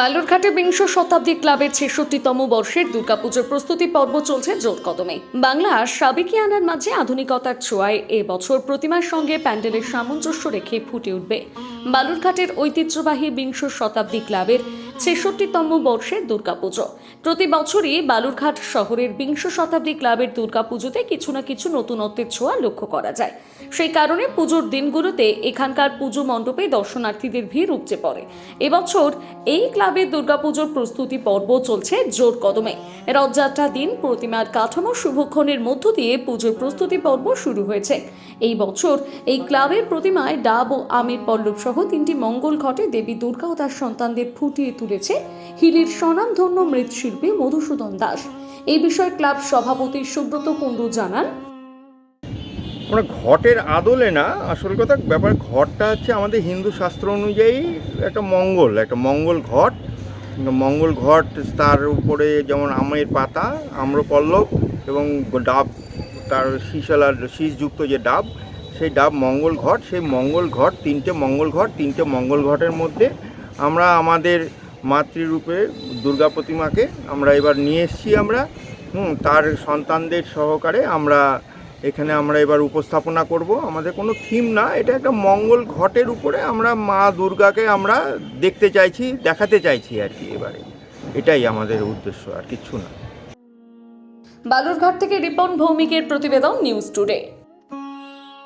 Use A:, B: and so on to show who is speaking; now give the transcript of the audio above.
A: বালুরঘাটে বিংশ শতাব্দী ক্লাবের ছেষট্টিতম বর্ষের দুর্গাপুজোর প্রস্তুতি পর্ব চলছে জোর কদমে বাংলা সাবেকি আনার মাঝে আধুনিকতার ছোঁয়ায় এবছর প্রতিমার সঙ্গে প্যান্ডেলের সামঞ্জস্য রেখে ফুটে উঠবে। বালুরঘাটের ঐতিহ্যবাহী বিংশ শতাব্দী ক্লাবের ছেষট্টিতম বর্ষের দুর্গাপুজো। প্রতি বছরই বালুরঘাট শহরের বিংশ শতাব্দী ক্লাবের দুর্গাপুজোতে কিছু না কিছু নতুনত্বের ছোঁয়া লক্ষ্য করা যায়। সেই কারণে পুজোর দিনগুলোতে এখানকার পুজো মণ্ডপে দর্শনার্থীদের ভিড় উপচে পড়ে। এবছর এই ক্লাবের দুর্গাপুজোর প্রস্তুতি পর্ব চলছে জোর কদমে। রথযাত্রা দিন প্রতিমার কাঠামো শুভক্ষণের মধ্য দিয়ে পুজোর প্রস্তুতি পর্ব শুরু হয়েছে। এই বছর এই ক্লাবের প্রতিমায় ডাব ও আমির পল্লব সহ তিনটি মঙ্গল ঘটে দেবী দুর্গা ও তার সন্তানদের ফুটিয়ে তুলেছে হিলির স্বনামধন্য মৃৎশিল্পী মধুসূদন দাস। এই বিষয়ে ক্লাব সভাপতি সুব্রত কুণ্ডু জানান।
B: আমরা ঘটের আদলে না, আসল কথা ব্যাপার ঘটটা হচ্ছে আমাদের হিন্দু শাস্ত্র অনুযায়ী একটা মঙ্গল একটা মঙ্গল ঘট। মঙ্গল ঘট তার উপরে যেমন আমের পাতা, আম্রপল্লব এবং ডাব, তার শীষালার শীষযুক্ত যে ডাব, সেই ডাব মঙ্গল ঘট, সেই মঙ্গল ঘট, তিনটে মঙ্গল ঘট, তিনটে মঙ্গল ঘটের মধ্যে আমরা আমাদের মাতৃরূপে দুর্গা প্রতিমাকে আমরা এবার নিয়ে এসেছি আমরা। হুম, তার সন্তানদের সহকারে আমরা এখানে আমরা এবার উপস্থাপনা করব। আমাদের কোনো থিম না এটা একটা মঙ্গল ঘটের উপরে আমরা মা দুর্গাকে আমরা দেখতে চাইছি দেখাতে চাইছি আর কি এবারে। এটাই আমাদের উদ্দেশ্য আর কিছু না।
A: বালুরঘাট থেকে রিপন ভৌমিকের প্রতিবেদন নিউজ টুডে।